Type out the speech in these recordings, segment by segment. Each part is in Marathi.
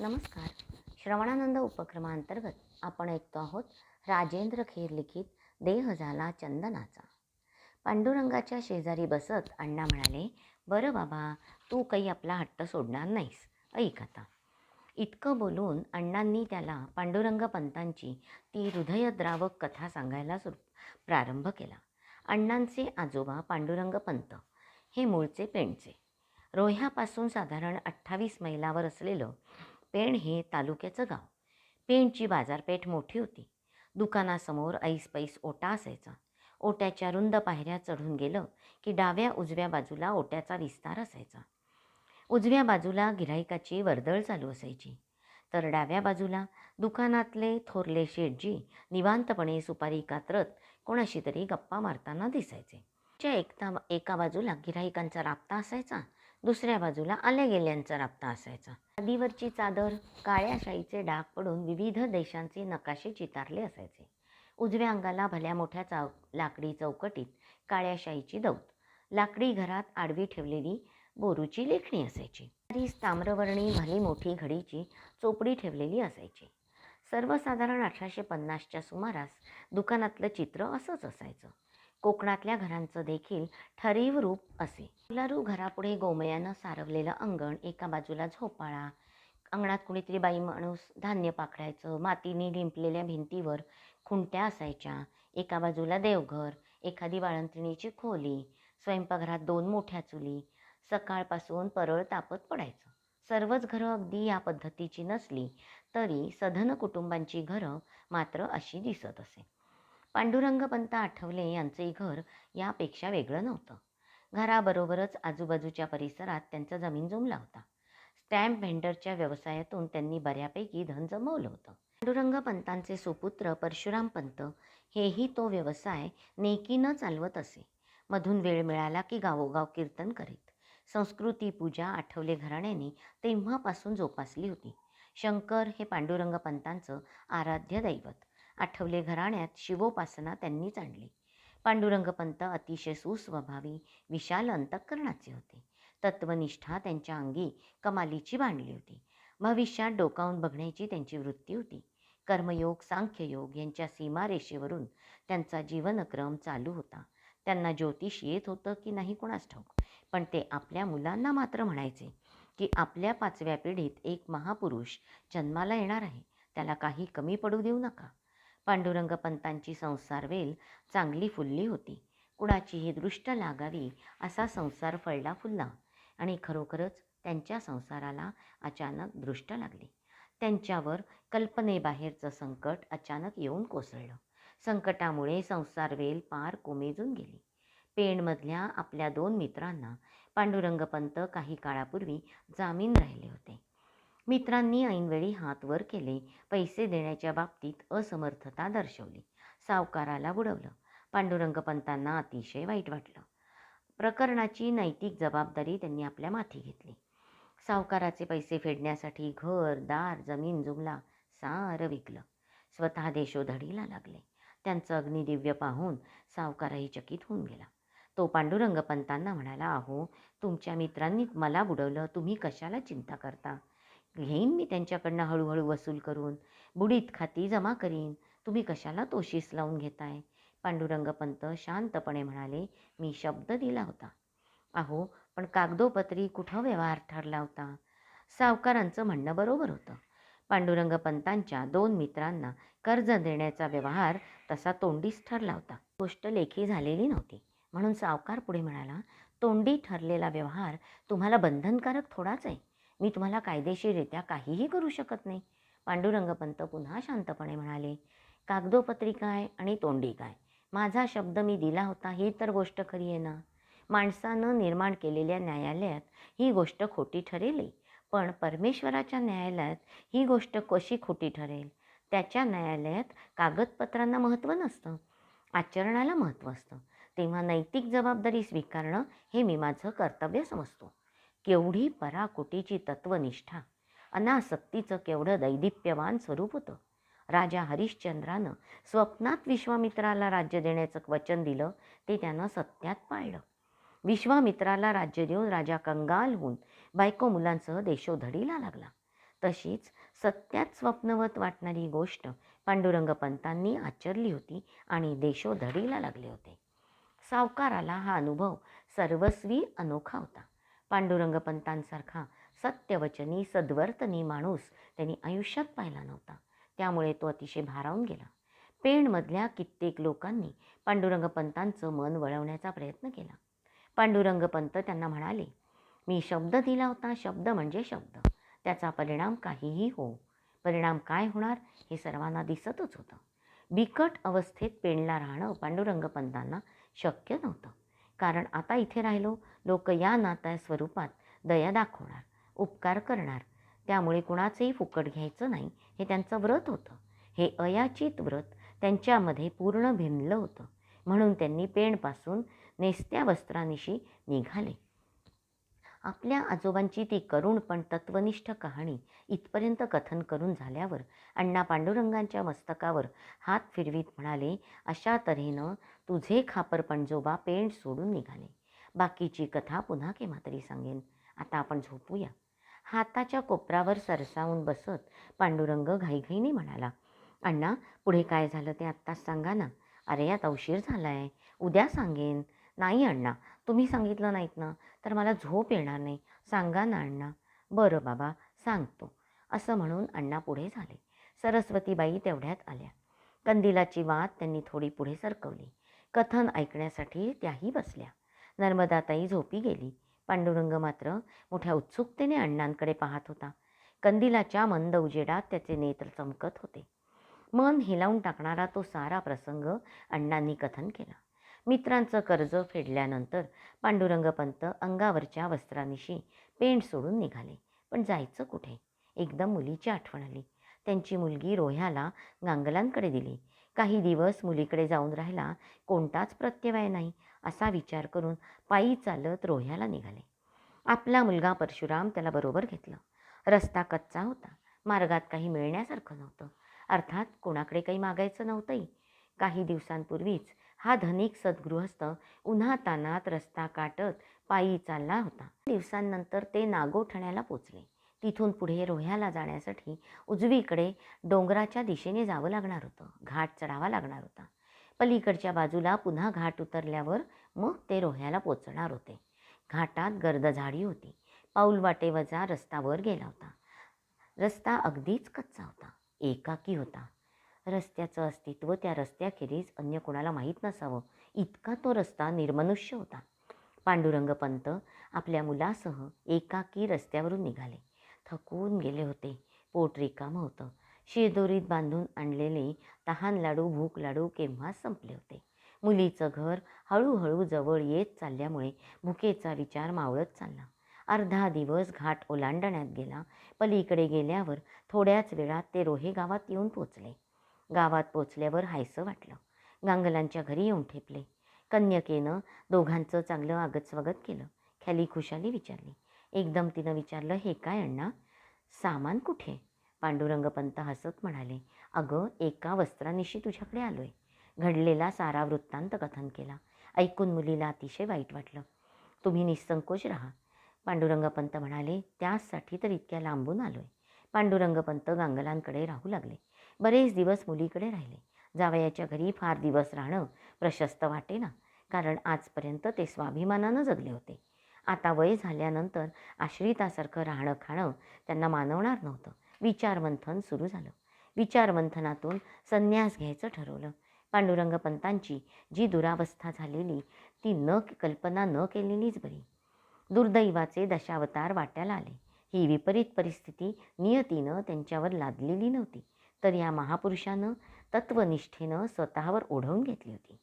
नमस्कार. श्रवणानंद उपक्रमांतर्गत आपण ऐकतो आहोत राजेंद्र खेर लिखित देह झाला चंदनाचा. पांडुरंगाच्या शेजारी बसत अण्णा म्हणाले बरं बाबा तू काही आपला हट्ट सोडणार नाहीस. ऐक आता. इतकं बोलून अण्णांनी त्याला पांडुरंग पंतांची ती हृदयद्रावक कथा सांगायला सुरू प्रारंभ केला. अण्णांचे आजोबा पांडुरंग पंत हे मूळचे पेंडचे. रोह्यापासून साधारण अठ्ठावीस मैलावर असलेलं पेण हे तालुक्याचं गाव. पेणची बाजारपेठ मोठी होती. दुकानासमोर ऐस पैस ओटा असायचा. ओट्याच्या रुंद पायऱ्या चढून गेलं की डाव्या उजव्या बाजूला ओट्याचा विस्तार असायचा. उजव्या बाजूला गिऱ्हाईकाची वर्दळ चालू असायची. तर डाव्या बाजूला दुकानातले थोरले शेटजी निवांतपणे सुपारी कात्रत कोणाशी तरी गप्पा मारताना दिसायचे. च्या एकता एका बाजूला गिऱ्हाईकांचा राबता असायचा. दुसऱ्या बाजूला आल्या गेल्यांचा राबता असायचा. नदीवरची चादर काळ्या शाईचे डाग पडून विविध देशांचे नकाशे चितारले असायचे. उजव्या अंगाला भल्या मोठ्या चाव लाकडी चौकटीत काळ्या शाईची दौत. लाकडी घरात आडवी ठेवलेली बोरूची लेखणी असायची. तरी ताम्रवर्णी भली मोठी घडीची चोपडी ठेवलेली असायची. सर्वसाधारण अठराशे पन्नासच्या सुमारास दुकानातलं चित्र असंच असायचं. कोकणातल्या घरांचं देखील ठरीव रूप असे. फुलारू घरापुढे गोमयानं सारवलेलं अंगण एका बाजूला झोपाळा. अंगणात कुणीतरी बाई माणूस धान्य पाखडायचं मातीने लिंपलेल्या भिंतीवर खुंट्या असायच्या. एका बाजूला देवघर एखादी बाळंतिणीची खोली स्वयंपाकघरात दोन मोठ्या चुली सकाळपासून परळ तापत पडायचं. सर्वच घरं अगदी या पद्धतीची नसली तरी सधन कुटुंबांची घरं मात्र अशी दिसत असे. पांडुरंगपंत आठवले यांचे घर यापेक्षा वेगळं नव्हतं. घराबरोबरच आजूबाजूच्या परिसरात त्यांचा जमीन जमला होता. स्टॅम्प व्हेंडरच्या व्यवसायातून त्यांनी बऱ्यापैकी धन जमवलं होतं. पांडुरंग पंतांचे सुपुत्र परशुराम पंत हेही तो व्यवसाय नेकीनं चालवत असे. मधून वेळ मिळाला की गावोगाव कीर्तन करीत. संस्कृती पूजा आठवले घराण्याने तेव्हापासून जोपासली होती. शंकर हे पांडुरंग पंतांचं आराध्य दैवत. आठवले घराण्यात शिवोपासना त्यांनीच आणली. पांडुरंगपंत अतिशय सुस्वभावी विशाल अंतःकरणाचे होते. तत्वनिष्ठा त्यांच्या अंगी कमालीची बांधली होती. भविष्यात डोकावून बघण्याची त्यांची वृत्ती होती. कर्मयोग सांख्ययोग यांच्या सीमारेषेवरून त्यांचा जीवनक्रम चालू होता. त्यांना ज्योतिष येत होतं की नाही कोणास ठाऊक. पण ते आपल्या मुलांना मात्र म्हणायचे की आपल्या पाचव्या पिढीत एक महापुरुष जन्माला येणार आहे. त्याला काही कमी पडू देऊ नका. पांडुरंग पंतांची संसार वेल चांगली फुलली होती. कुणाचीही दृष्ट लागावी असा संसार फळला फुलला आणि खरोखरच त्यांच्या संसाराला अचानक दृष्ट लागली. त्यांच्यावर कल्पनेबाहेरचं संकट अचानक येऊन कोसळलं. संकटामुळे संसार वेल पार कोमेजून गेली. पेणमधल्या आपल्या दोन मित्रांना पांडुरंगपंत काही काळापूर्वी जामीन राहिले होते. मित्रांनी ऐनवेळी हात वर केले. पैसे देण्याच्या बाबतीत असमर्थता दर्शवली. सावकाराला बुडवलं. पांडुरंगपंतांना अतिशय वाईट वाटलं. प्रकरणाची नैतिक जबाबदारी त्यांनी आपल्या माथी घेतली. सावकाराचे पैसे फेडण्यासाठी घर दार जमीन जुमला सारं विकलं. स्वतः देशोधडीला लागले. त्यांचं अग्निदिव्य पाहून सावकारही चकित होऊन गेला. तो पांडुरंग पंतांना म्हणाला अहो तुमच्या मित्रांनी मला बुडवलं. तुम्ही कशाला चिंता करता? घेईन मी त्यांच्याकडनं हळूहळू वसूल करून बुडीत खाती जमा करीन. तुम्ही कशाला तोशीस लावून घेताय? पांडुरंग पंत शांतपणे म्हणाले मी शब्द दिला होता. अहो पण कागदोपत्री कुठं व्यवहार ठरला होता? सावकारांचं म्हणणं बरोबर होतं. पांडुरंग पंतांच्या दोन मित्रांना कर्ज देण्याचा व्यवहार तसा तोंडीच ठरला होता. गोष्ट लेखी झालेली नव्हती. म्हणून सावकार पुढे म्हणाला तोंडी ठरलेला व्यवहार तुम्हाला बंधनकारक थोडाच आहे. मी तुम्हाला कायदेशीररित्या काहीही करू शकत नाही. पांडुरंगपंत पुन्हा शांतपणे म्हणाले कागदोपत्री काय आणि तोंडी काय? माझा शब्द मी दिला होता ही तर गोष्ट खरी आहे ना? माणसानं निर्माण केलेल्या न्यायालयात ही गोष्ट खोटी ठरेल? पण परमेश्वराच्या न्यायालयात ही गोष्ट कशी खोटी ठरेल? त्याच्या न्यायालयात कागदपत्रांना महत्त्व नसतं. आचरणाला महत्त्व असतं. तेव्हा नैतिक जबाबदारी स्वीकारणं हे मी माझं कर्तव्य समजतो. केवढी पराकोटीची तत्वनिष्ठा. अनासक्तीचं केवढं दैदिप्यवान स्वरूप होतं. राजा हरिश्चंद्रानं स्वप्नात विश्वामित्राला राज्य देण्याचं वचन दिलं ते त्यानं सत्यात पाळलं. विश्वामित्राला राज्य देऊन राजा कंगाल होऊन बायको मुलांसह देशोधडीला लागला. तशीच सत्यात स्वप्नवत वाटणारी गोष्ट पांडुरंग पंतांनी आचरली होती आणि देशोधडीला लागले होते. सावकाराला हा अनुभव सर्वस्वी अनोखा होता. पांडुरंग पंतांसारखा सत्यवचनी सद्वर्तनी माणूस त्यांनी आयुष्यात पाहिला नव्हता. त्यामुळे तो अतिशय भारावून गेला. पेणमधल्या कित्येक लोकांनी पांडुरंग पंतांचं मन वळवण्याचा प्रयत्न केला. पांडुरंग पंत त्यांना म्हणाले मी शब्द दिला होता शब्द म्हणजे शब्द. त्याचा परिणाम काहीही हो. परिणाम काय होणार हे सर्वांना दिसतच होतं. बिकट अवस्थेत पेणला राहणं पांडुरंग पंतांना शक्य नव्हतं. कारण आता इथे राहिलो लोक या नात्या स्वरूपात दया दाखवणार उपकार करणार. त्यामुळे कुणाचंही फुकट घ्यायचं नाही हे त्यांचं व्रत होतं. हे अयाचित व्रत त्यांच्यामध्ये पूर्ण भिनलं होतं. म्हणून त्यांनी पेणपासून नेसत्या वस्त्रानिशी निघाले. आपल्या आजोबांची ती करुण पण तत्वनिष्ठ कहाणी इथपर्यंत कथन करून झाल्यावर अण्णा पांडुरंगांच्या मस्तकावर हात फिरवीत म्हणाले अशा तऱ्हेनं तुझे खापर पणजोबा पेंड सोडून निघाले. बाकीची कथा पुन्हा केव्हा तरी सांगेन. आता आपण झोपूया. हाताच्या कोपरावर सरसावून बसत पांडुरंग घाईघाईने म्हणाला अण्णा पुढे काय झालं ते आत्ताच सांगा ना. अरे यात उशीर झाला आहे उद्या सांगेन. नाही अण्णा तुम्ही सांगितलं नाहीत ना तर मला झोप येणार नाही. सांगा ना अण्णा. बरं बाबा सांगतो. असं म्हणून अण्णा पुढे झाले. सरस्वतीबाई तेवढ्यात आल्या. कंदिलाची वात त्यांनी थोडी पुढे सरकवली. कथन ऐकण्यासाठी त्याही बसल्या. नर्मदाताई झोपी गेली. पांडुरंग मात्र मोठ्या उत्सुकतेने अण्णांकडे पाहत होता. कंदिलाच्या मंद उजेडात त्याचे नेत्र चमकत होते. मन हिलावून टाकणारा तो सारा प्रसंग अण्णांनी कथन केला. मित्रांचं कर्ज फेडल्यानंतर पांडुरंग पंत अंगावरच्या वस्त्रानिशी पेंट सोडून निघाले. पण जायचं कुठे? एकदम मुलीची आठवण आली. त्यांची मुलगी रोह्याला गांगलांकडे दिली. काही दिवस मुलीकडे जाऊन राहिला. कोणताच प्रत्यवाय नाही. असा विचार करून पायी चालत रोह्याला निघाले. आपला मुलगा परशुराम त्याला बरोबर घेतलं. रस्ता कच्चा होता. मार्गात काही मिळण्यासारखं नव्हतं. अर्थात कोणाकडे काही मागायचं नव्हतंही. काही दिवसांपूर्वीच हा धनिक सद्गृहस्थ उन्हा तानात रस्ता काटत पायी चालला होता. दिवसांनंतर ते नागोठण्याला पोचले. तिथून पुढे रोह्याला जाण्यासाठी उजवीकडे डोंगराच्या दिशेने जावं लागणार होतं. घाट चढावा लागणार होता. पलीकडच्या बाजूला पुन्हा घाट उतरल्यावर मग ते रोह्याला पोचणार होते. घाटात गर्द झाडी होती. पाऊल वाटेवजा रस्तावर गेला होता. रस्ता अगदीच कच्चा होता. एकाकी होता. रस्त्याचं अस्तित्व त्या रस्त्याखेरीज अन्य कोणाला माहीत नसावं. इतका तो रस्ता निर्मनुष्य होता. पांडुरंग पंत आपल्या मुलासह एकाकी रस्त्यावरून निघाले. थकून गेले होते. पोट रिकामं होतं. शिदोरीत बांधून आणलेले तहान लाडू भूक लाडू केव्हा संपले होते? मुलीचं घर हळूहळू जवळ येत चालल्यामुळे भुकेचा विचार मावळत चालला. अर्धा दिवस घाट ओलांडण्यात गेला. पलीकडे गेल्यावर थोड्याच वेळात ते रोहे गावात येऊन पोचले. गावात पोचल्यावर हायसं वाटलं. गांगलांच्या घरी येऊन ठेपले. कन्यकेनं दोघांचं चांगलं आगत स्वागत केलं. ख्याली खुशाली विचारली. एकदम तिनं विचारलं हे काय अण्णा? सामान कुठे? पांडुरंगपंत हसत म्हणाले अगं एका वस्त्रानिशी तुझ्याकडे आलोय. घडलेला सारा वृत्तांत कथन केला. ऐकून मुलीला अतिशय वाईट वाटलं. तुम्ही निसंकोच राहा. पांडुरंगपंत म्हणाले त्याचसाठी तर इतक्या लांबून आलोय. पांडुरंगपंत गांगलांकडे राहू लागले. बरेच दिवस मुलीकडे राहिले. जावयाच्या घरी फार दिवस राहणं प्रशस्त वाटे ना कारण आजपर्यंत ते स्वाभिमानानं जगले होते. आता वय झाल्यानंतर आश्रितासारखं राहणं खाणं त्यांना मानवणार नव्हतं. विचारमंथन सुरू झालं. विचारमंथनातून संन्यास घ्यायचं ठरवलं. पांडुरंग पंतांची जी दुरावस्था झालेली ती न कल्पना न केलेलीच बरी. दुर्दैवाचे दशावतार वाट्याला आले. ही विपरीत परिस्थिती नियतीनं त्यांच्यावर लादलेली नव्हती. तर या महापुरुषानं तत्वनिष्ठेनं स्वतःवर ओढवून घेतली होती.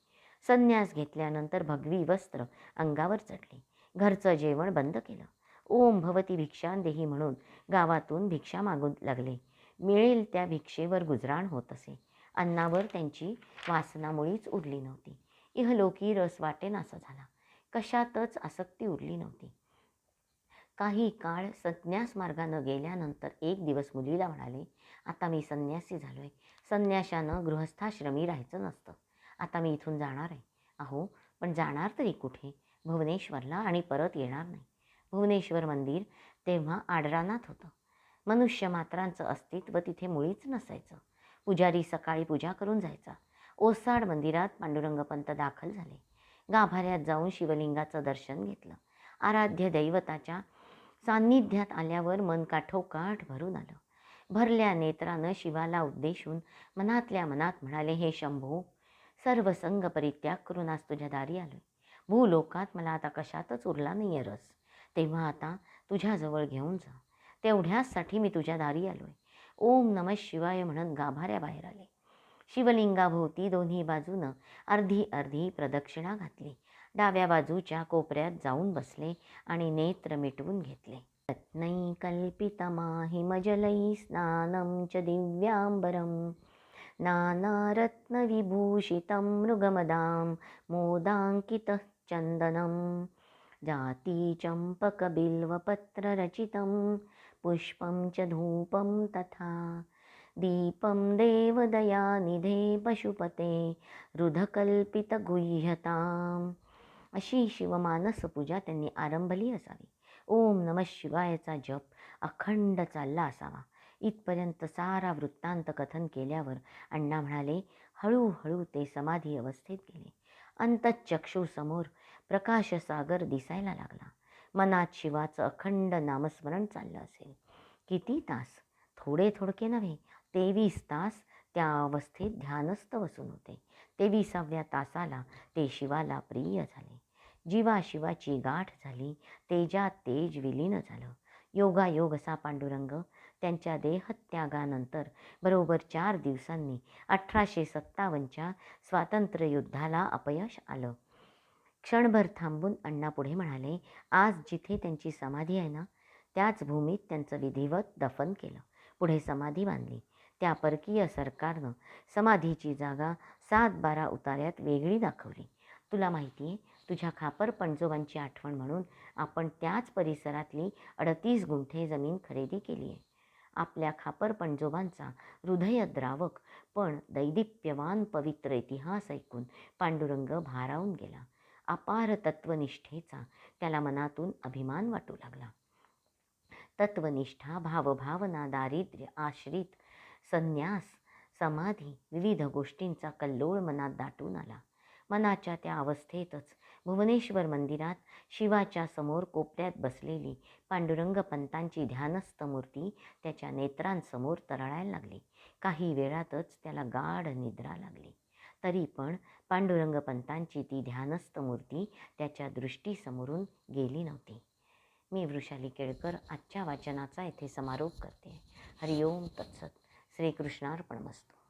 संन्यास घेतल्यानंतर भगवी वस्त्र अंगावर चढले. घरचं जेवण बंद केलं. ओम भवती भिक्षान देही म्हणून गावातून भिक्षा मागू लागले. मिळेल त्या भिक्षेवर गुजराण होत असे. अन्नावर त्यांची वासनामुळीच उरली नव्हती. इहलोकी रस वाटेनासा झाला. कशातच आसक्ती उरली नव्हती. काही काळ संन्यास मार्गानं गेल्यानंतर एक दिवस मुलीला म्हणाले आता मी संन्यासी झालो आहे संन्याशानं गृहस्थाश्रमी राहायचं नसतं. आता मी इथून जाणार आहे. अहो पण जाणार तरी कुठे? भुवनेश्वरला आणि परत येणार नाही. भुवनेश्वर मंदिर तेव्हा आडरानात होतं. मनुष्य मात्रांचं अस्तित्व तिथे मुळीच नसायचं. पुजारी सकाळी पूजा करून जायचा. ओसाड मंदिरात पांडुरंगपंत दाखल झाले. गाभाऱ्यात जाऊन शिवलिंगाचं दर्शन घेतलं. आराध्य दैवताच्या सान्निध्यात आल्यावर मन काठोकाठ भरून आलं. भरल्या नेत्रानं शिवाला उद्देशून मनातल्या मनात म्हणाले हे शंभू सर्व संग परित्याग करून आज तुझ्या दारी आलोय. भूलोकात मला आता कशातच उरला नाही आहे रस. तेव्हा आता तुझ्याजवळ घेऊन जा. तेवढ्याचसाठी मी तुझ्या दारी आलो आहे ओम नम शिवाय म्हणत गाभाऱ्याबाहेर आले. शिवलिंगाभोवती दोन्ही बाजूनं अर्धी अर्धी प्रदक्षिणा घातली. डाव्या बाजूच्या कोपऱ्यात जाऊन बसले आणि नेत्र मिटवून घेतले. रत्नै रत्नैकल्पितमाहिमजलै स्नानं च दिव्यांबरं नानारत्नविभूषितं मृगमदां मोदाङ्कितः चन्दनं जाती जातीचम्पकबिल्वपत्ररचितं पुष्पं च धूपं तथा दीपं देवदयानिधे पशुपते रुधकल्पितगुह्यताम्। अशी शिवमानस पूजा त्यांनी आरंभली असावी. ओम नम शिवायचा जप अखंड चालला असावा. इथपर्यंत सारा वृत्तांत कथन केल्यावर अण्णा म्हणाले हळूहळू ते समाधी अवस्थेत गेले. अंतचक्षुसमोर प्रकाशसागर दिसायला लागला. मनात शिवाचं अखंड नामस्मरण चाललं असेल. किती तास? थोडे थोडके नव्हे तेवीस तास त्या अवस्थेत ध्यानस्थ बसून होते. तेविसाव्या तासाला ते शिवाला प्रिय झाले. जीवा शिवाची गाठ झाली तेजात तेज विलीन झालं. योगायोग असा पांडुरंग त्यांच्या देहत्यागानंतर बरोबर चार दिवसांनी अठराशे सत्तावन्नच्या स्वातंत्र्ययुद्धाला अपयश आलं. क्षणभर थांबून अण्णा पुढे म्हणाले आज जिथे त्यांची समाधी आहे ना त्याच भूमीत त्यांचं विधिवत दफन केलं. पुढे समाधी बांधली. त्या परकीय सरकारनं समाधीची जागा सात बारा उतार्यात वेगळी दाखवली. तुला माहिती आहे तुझ्या खापर पणजोबांची आठवण म्हणून आपण त्याच परिसरातली अडतीस गुंठे जमीन खरेदी केली आहे. आपल्या खापर पणजोबांचा हृदयद्रावक पण दैदिप्यवान पवित्र इतिहास ऐकून पांडुरंग भारावून गेला. अपार तत्वनिष्ठेचा त्याला मनातून अभिमान वाटू लागला. तत्वनिष्ठा भावभावना दारिद्र्य आश्रित संन्यास समाधी विविध गोष्टींचा कल्लोळ मनात दाटून आला. मनाच्या त्या अवस्थेतच भुवनेश्वर मंदिरात शिवाच्या समोर कोपऱ्यात बसलेली पांडुरंग पंतांची ध्यानस्थ मूर्ती त्याच्या नेत्रांसमोर तरळायला लागली. काही वेळातच त्याला गाढ निद्रा लागली. तरी पण पांडुरंग पंतांची ती ध्यानस्थ मूर्ती त्याच्या दृष्टीसमोरून गेली नव्हती. मी वृषाली केळकर आजच्या वाचनाचा येथे समारोप करते. हरिओम तत्सत. श्रीकृष्णार्पणमस्तू.